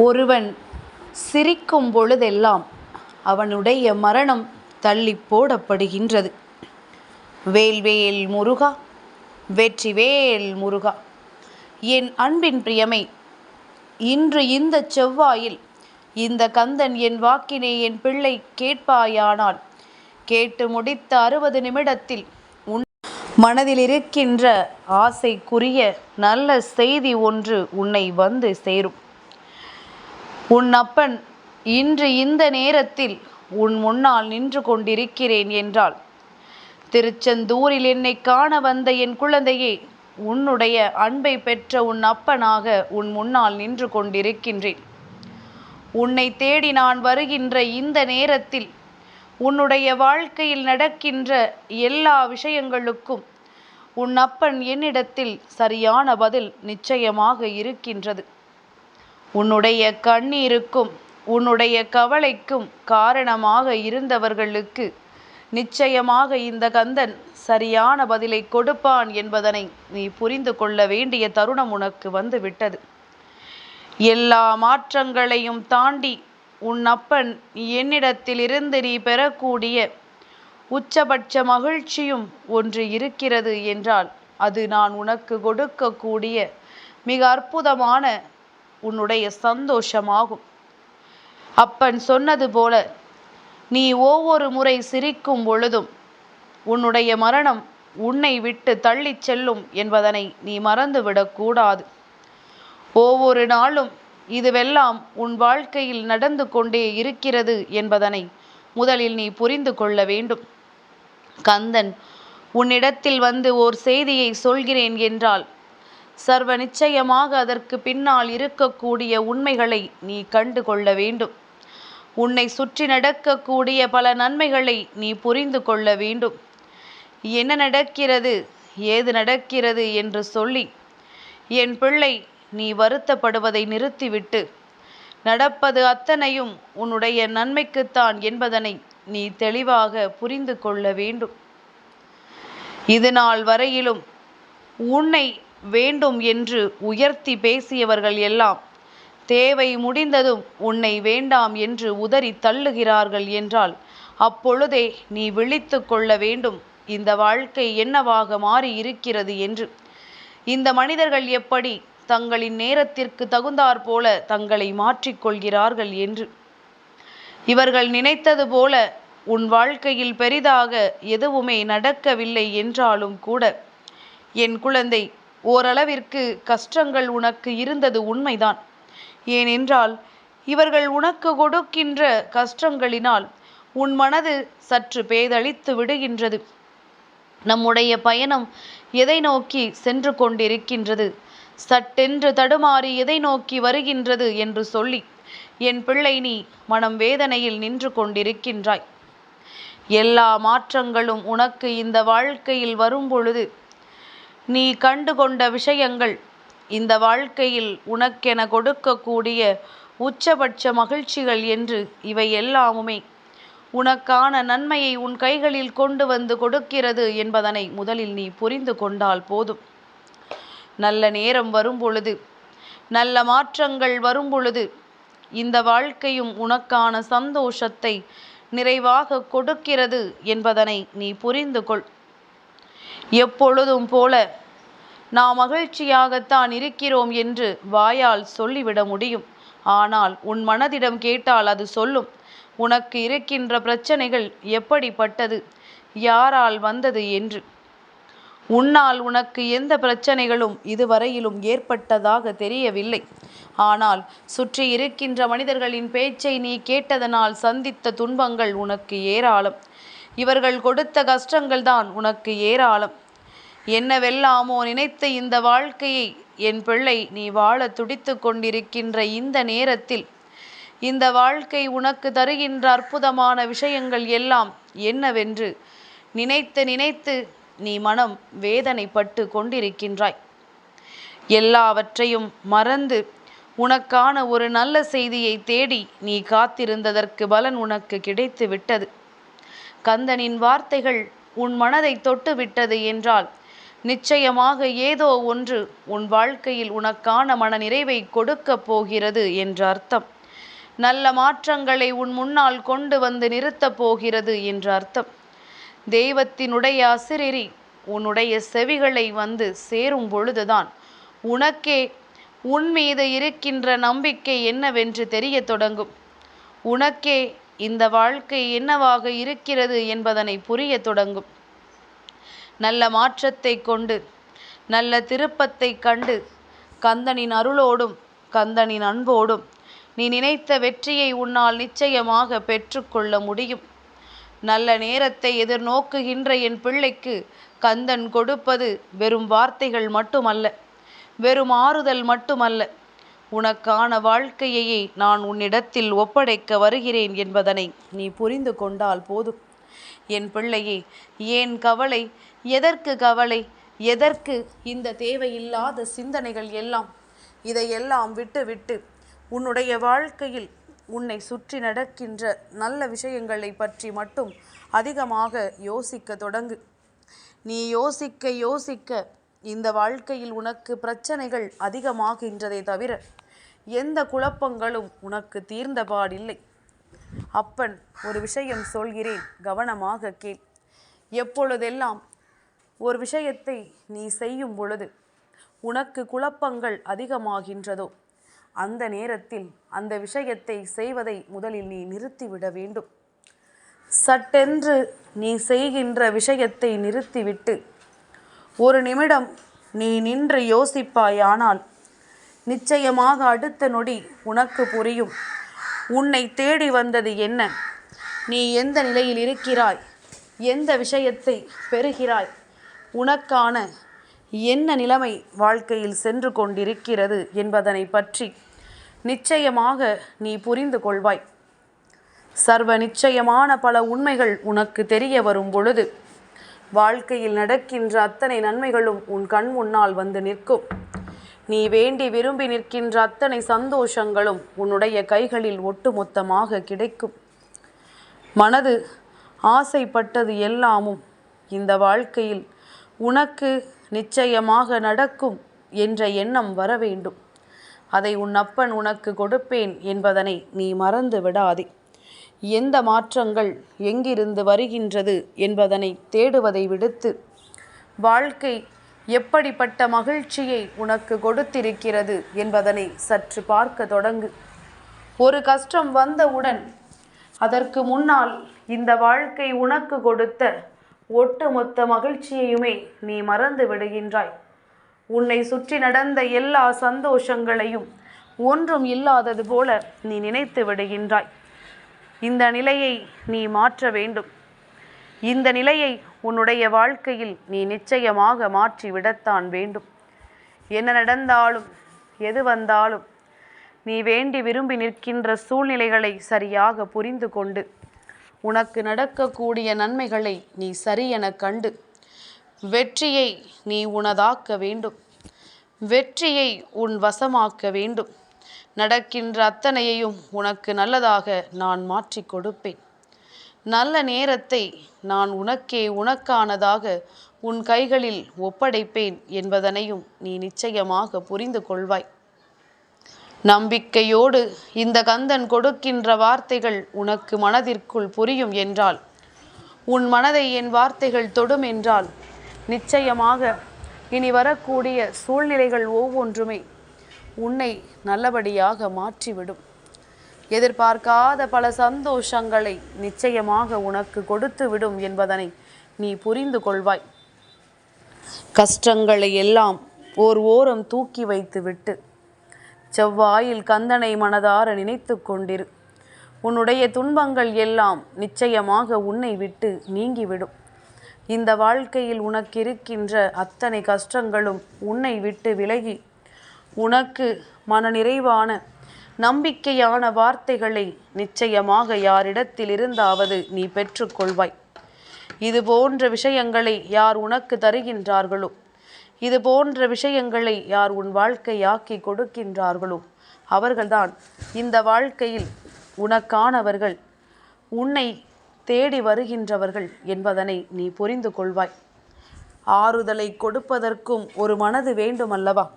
ஒருவன் சிரிக்கும் பொழுதெல்லாம் அவனுடைய மரணம் தள்ளிப் போடப்படுகின்றது. வேல்வேல் முருகா வெற்றிவேல் முருகா என் அன்பின் பிரியமை இன்று இந்த செவ்வாயில் இந்த கந்தன் என் வாக்கினை என் பிள்ளை கேட்பாயானால் கேட்டு முடித்த அறுபது நிமிடத்தில் உன் மனதில் இருக்கின்ற ஆசைக்குரிய நல்ல செய்தி ஒன்று உன்னை வந்து சேரும். உன் அப்பன் இன்று இந்த நேரத்தில் உன் முன்னால் நின்று கொண்டிருக்கிறேன் என்றாள். திருச்செந்தூரில் என்னை காண வந்த என் குழந்தையே உன்னுடைய அன்பை பெற்ற உன் அப்பனாக உன் முன்னால் நின்று கொண்டிருக்கின்றேன். உன்னை தேடி நான் வருகின்ற இந்த நேரத்தில் உன்னுடைய வாழ்க்கையில் நடக்கின்ற எல்லா விஷயங்களுக்கும் உன் அப்பன் என்னிடத்தில் சரியான பதில் நிச்சயமாக இருக்கின்றது. உன்னுடைய கண்ணீருக்கும் உன்னுடைய கவலைக்கும் காரணமாக இருந்தவர்களுக்கு நிச்சயமாக இந்த கந்தன் சரியான பதிலை கொடுப்பான் என்பதனை நீ புரிந்து கொள்ள வேண்டிய தருணம் உனக்கு வந்து விட்டது எல்லா மாற்றங்களையும் தாண்டி உன் அப்பன் என்னிடத்திலிருந்து நீ பெறக்கூடிய உச்சபட்ச மகிழ்ச்சியும் ஒன்று இருக்கிறது என்றால் அது நான் உனக்கு கொடுக்கக்கூடிய மிக அற்புதமான உன்னுடைய சந்தோஷமாகும். அப்பன் சொன்னது போல நீ ஒவ்வொரு முறை சிரிக்கும் பொழுதும் உன்னுடைய மரணம் உன்னை விட்டு தள்ளிச் செல்லும் என்பதனை நீ மறந்துவிடக்கூடாது ஒவ்வொரு நாளும் இதுவெல்லாம் உன் வாழ்க்கையில் நடந்து கொண்டே இருக்கிறது என்பதனை முதலில் நீ புரிந்து கொள்ள வேண்டும். கந்தன் உன்னிடத்தில் வந்து ஓர் செய்தியை சொல்கிறேன் என்றால் சர்வ நிச்சயமாக அதற்கு பின்னால் இருக்கக்கூடிய உண்மைகளை நீ கண்டு கொள்ள வேண்டும். உன்னை சுற்றி நடக்கக்கூடிய பல நன்மைகளை நீ புரிந்து கொள்ள வேண்டும். என்ன நடக்கிறது ஏது நடக்கிறது என்று சொல்லி என் பிள்ளை நீ வருத்தப்படுவதை நிறுத்திவிட்டு நடப்பது அத்தனையும் உன்னுடைய நன்மைக்குத்தான் என்பதனை நீ தெளிவாக புரிந்து கொள்ள வேண்டும். இது நாள் வரையிலும் உன்னை வேண்டும் என்று உயர்த்தி பேசியவர்கள் எல்லாம் தேவை முடிந்ததும் உன்னை வேண்டாம் என்று உதறி தள்ளுகிறார்கள் என்றால் அப்பொழுதே நீ விழித்து கொள்ள வேண்டும். இந்த வாழ்க்கை என்னவாக மாறி இருக்கிறது என்று. இந்த மனிதர்கள் எப்படி தங்களின் நேரத்திற்கு தகுந்தாற் போல தங்களை மாற்றிக்கொள்கிறார்கள் என்று. இவர்கள் நினைத்தது போல உன் வாழ்க்கையில் பெரிதாக எதுவுமே நடக்கவில்லை என்றாலும் கூட என் குழந்தை ஓரளவிற்கு கஷ்டங்கள் உனக்கு இருந்தது உண்மைதான். ஏனென்றால் இவர்கள் உனக்கு கொடுக்கின்ற கஷ்டங்களினால் உன் மனது சற்று பேதளித்து விடுகின்றது. நம்முடைய பயணம் எதை நோக்கி சென்று கொண்டிருக்கின்றது? சட்டென்று தடுமாறி எதை நோக்கி வருகின்றது என்று சொல்லி என் பிள்ளை நீ மனம் வேதனையில் நின்று கொண்டிருக்கின்றாய். எல்லா மாற்றங்களும் உனக்கு இந்த வாழ்க்கையில் வரும்பொழுது நீ கண்டு கொண்ட விஷயங்கள் இந்த வாழ்க்கையில் உனக்கென கொடுக்கக்கூடிய உச்சபட்ச மகிழ்ச்சிகள் என்று இவை எல்லாமுமே. உனக்கான நன்மையை உன் கைகளில் கொண்டு வந்து கொடுக்கிறது என்பதனை முதலில் நீ புரிந்து கொண்டால் போதும். நல்ல நேரம் வரும் பொழுது நல்ல மாற்றங்கள் வரும் பொழுது இந்த வாழ்க்கையும் உனக்கான சந்தோஷத்தை நிறைவாக கொடுக்கிறது என்பதனை நீ புரிந்து கொள். எப்பொழுதும் போல நாம் மகிழ்ச்சியாகத்தான் இருக்கிறோம் என்று வாயால் சொல்லிவிட முடியும். ஆனால் உன் மனதிடம் கேட்டால் அது சொல்லும். உனக்கு இருக்கின்ற பிரச்சனைகள் எப்படிப்பட்டது? யாரால் வந்தது என்று. உன்னால் உனக்கு எந்த பிரச்சனைகளும் இதுவரையிலும் ஏற்பட்டதாக தெரியவில்லை. ஆனால் சுற்றி இருக்கின்ற மனிதர்களின் பேச்சை நீ கேட்டதனால் சந்தித்த துன்பங்கள் உனக்கு ஏராளம். இவர்கள் கொடுத்த கஷ்டங்கள் தான் உனக்கு ஏராளம். என்னவெல்லாமோ நினைத்த இந்த வாழ்க்கையை என் பிள்ளை நீ வாழ துடித்து கொண்டிருக்கின்ற இந்த நேரத்தில் இந்த வாழ்க்கை உனக்கு தருகின்ற அற்புதமான விஷயங்கள் எல்லாம் என்னவென்று நினைத்து நினைத்து நீ மனம் வேதனைப்பட்டு கொண்டிருக்கின்றாய். எல்லாவற்றையும் மறந்து உனக்கான ஒரு நல்ல செய்தியை தேடி நீ காத்திருந்ததற்கு பலன் உனக்கு கிடைத்து விட்டது கந்தனின் வார்த்தைகள் உன் மனதை தொட்டு விட்டது என்றால் நிச்சயமாக ஏதோ ஒன்று உன் வாழ்க்கையில் உனக்கான மன நிறைவை கொடுக்கப் போகிறது என்ற அர்த்தம். நல்ல மாற்றங்களை உன் முன்னால் கொண்டு வந்து நிறுத்தப் போகிறது என்ற அர்த்தம். தெய்வத்தினுடைய அசிரிரி உன்னுடைய செவிகளை வந்து சேரும் பொழுதுதான் உனக்கே உன் மீது இருக்கின்ற நம்பிக்கை என்னவென்று தெரியத் தொடங்கும். உனக்கே இந்த வாழ்க்கை என்னவாக இருக்கிறது என்பதனை புரிய தொடங்கும். நல்ல மாற்றத்தை கொண்டு நல்ல திருப்பத்தை கண்டு கந்தனின் அருளோடும் கந்தனின் அன்போடும் நீ நினைத்த வெற்றியை உன்னால் நிச்சயமாக பெற்றுக்கொள்ள முடியும். நல்ல நேரத்தை எதிர்நோக்குகின்ற என் பிள்ளைக்கு கந்தன் கொடுப்பது வெறும் வார்த்தைகள் மட்டுமல்ல வெறும் ஆறுதல் மட்டுமல்ல. உனக்கான வாழ்க்கையையே நான் உன்னிடத்தில் ஒப்படைக்க வருகிறேன் என்பதனை நீ புரிந்து கொண்டால் போதும். என் பிள்ளையே ஏன் கவலை? எதற்கு கவலை? எதற்கு இந்த தேவையில்லாத சிந்தனைகள் எல்லாம்? இதையெல்லாம் விட்டுவிட்டு உன்னுடைய வாழ்க்கையில் உன்னை சுற்றி நடக்கின்ற நல்ல விஷயங்களை பற்றி மட்டும் அதிகமாக யோசிக்க தொடங்கு. நீ யோசிக்க யோசிக்க இந்த வாழ்க்கையில் உனக்கு பிரச்சனைகள் அதிகமாகின்றதை தவிர எந்த குழப்பங்களும் உனக்கு தீர்ந்தபாடில்லை. அப்பன் ஒரு விஷயம் சொல்கிறேன் கவனமாக கேள். எப்பொழுதெல்லாம் ஒரு விஷயத்தை நீ செய்யும் பொழுது உனக்கு குழப்பங்கள் அதிகமாகின்றதோ அந்த நேரத்தில் அந்த விஷயத்தை செய்வதை முதலில் நீ நிறுத்திவிட வேண்டும். சட்டென்று நீ செய்கின்ற விஷயத்தை நிறுத்திவிட்டு ஒரு நிமிடம் நீ நின்று யோசிப்பாயானால் நிச்சயமாக அடுத்த நொடி உனக்கு புரியும். உன்னை தேடி வந்தது என்ன? நீ எந்த நிலையில் இருக்கிறாய்? எந்த விஷயத்தை பெறுகிறாய்? உனக்கான என்ன நிலைமை வாழ்க்கையில் சென்று கொண்டிருக்கிறது என்பதனை பற்றி நிச்சயமாக நீ புரிந்து கொள்வாய். சர்வ நிச்சயமான பல உண்மைகள் உனக்கு தெரிய வரும் பொழுது வாழ்க்கையில் நடக்கின்ற அத்தனை நன்மைகளும் உன் கண் முன்னால் வந்து நிற்கும். நீ வேண்டி விரும்பி நிற்கின்ற அத்தனை சந்தோஷங்களும் உன்னுடைய கைகளில் ஒட்டுமொத்தமாக கிடைக்கும். மனது ஆசைப்பட்டது எல்லாமும் இந்த வாழ்க்கையில் உனக்கு நிச்சயமாக நடக்கும் என்ற எண்ணம் வர வேண்டும். அதை உன் அப்பன் உனக்கு கொடுப்பேன் என்பதனை நீ மறந்து விடாதே. எந்த மாற்றங்கள் எங்கிருந்து வருகின்றது என்பதனை தேடுவதை விடுத்து வாழ்க்கை எப்படிப்பட்ட மகிழ்ச்சியை உனக்கு கொடுத்திருக்கிறது என்பதனை சற்று பார்க்க தொடங்கு. ஒரு கஷ்டம் வந்தவுடன் அதற்கு முன்னால் இந்த வாழ்க்கை உனக்கு கொடுத்த ஒட்டுமொத்த மகிழ்ச்சியையுமே நீ மறந்து விடுகின்றாய். உன்னை சுற்றி நடந்த எல்லா சந்தோஷங்களையும் ஒன்றும் இல்லாதது போல நீ நினைத்து விடுகின்றாய். இந்த நிலையை நீ மாற்ற வேண்டும். இந்த நிலையை உன்னுடைய வாழ்க்கையில் நீ நிச்சயமாக மாற்றி விடத்தான் வேண்டும். என்ன நடந்தாலும் எது வந்தாலும் நீ வேண்டி விரும்பி நிற்கின்ற சூழ்நிலைகளை சரியாக புரிந்து கொண்டு உனக்கு நடக்கக்கூடிய நன்மைகளை நீ சரியென கண்டு வெற்றியை நீ உனதாக்க வேண்டும். வெற்றியை உன் வசமாக்க வேண்டும். நடக்கின்ற அத்தனையையும் உனக்கு நல்லதாக நான் மாற்றி கொடுப்பேன். நல்ல நேரத்தை நான் உனக்கே உனக்கானதாக உன் கைகளில் ஒப்படைப்பேன் என்பதனையும் நீ நிச்சயமாக புரிந்து கொள்வாய். நம்பிக்கையோடு இந்த கந்தன் கொடுக்கின்ற வார்த்தைகள் உனக்கு மனதிற்குள் புரியும் என்றால் உன் மனதை என் வார்த்தைகள் தொடும் என்றால் நிச்சயமாக இனி வரக்கூடிய சூழ்நிலைகள் ஒவ்வொன்றுமே உன்னை நல்லபடியாக மாற்றிவிடும். எதிர்பார்க்காத பல சந்தோஷங்களை நிச்சயமாக உனக்கு கொடுத்து விடும் என்பதனை நீ புரிந்து கொள்வாய். கஷ்டங்களை எல்லாம் ஓர் ஓரம் தூக்கி வைத்துவிட்டு செவ்வாயில் கந்தனை மனதார நினைத்து கொண்டிரு. உன்னுடைய துன்பங்கள் எல்லாம் நிச்சயமாக உன்னை விட்டு நீங்கிவிடும். இந்த வாழ்க்கையில் உனக்கு இருக்கின்ற அத்தனை கஷ்டங்களும் உன்னை விட்டு விலகி உனக்கு மனநிறைவான நம்பிக்கையான வார்த்தைகளை நிச்சயமாக யாரிடத்தில் இருந்தாவது நீ பெற்றுக்கொள்வாய். இது போன்ற விஷயங்களை யார் உனக்கு தருகின்றார்களோ? இது போன்ற விஷயங்களை யார் உன் வாழ்க்கையாக்கி கொடுக்கின்றார்களோ? அவர்கள்தான் இந்த வாழ்க்கையில் உனக்கானவர்கள் உன்னை தேடி வருகின்றவர்கள் என்பதனை நீ புரிந்து கொள்வாய். ஆறுதலை கொடுப்பதற்கும் ஒரு மனது வேண்டுமல்லவா?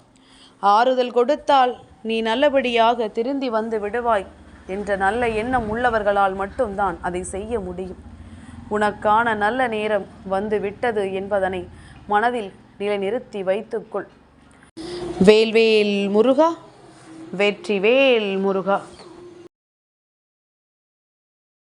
ஆறுதல் கொடுத்தால் நீ நல்லபடியாக திருந்தி வந்து விடுவாய் என்ற நல்ல எண்ணம் உள்ளவர்களால் மட்டும்தான் அதை செய்ய முடியும். உனக்கான நல்ல நேரம் வந்து விட்டது என்பதனை மனதில் நிலைநிறுத்தி வைத்துக்கொள். வேல்வேல் முருகா வெற்றி வேல் முருகா.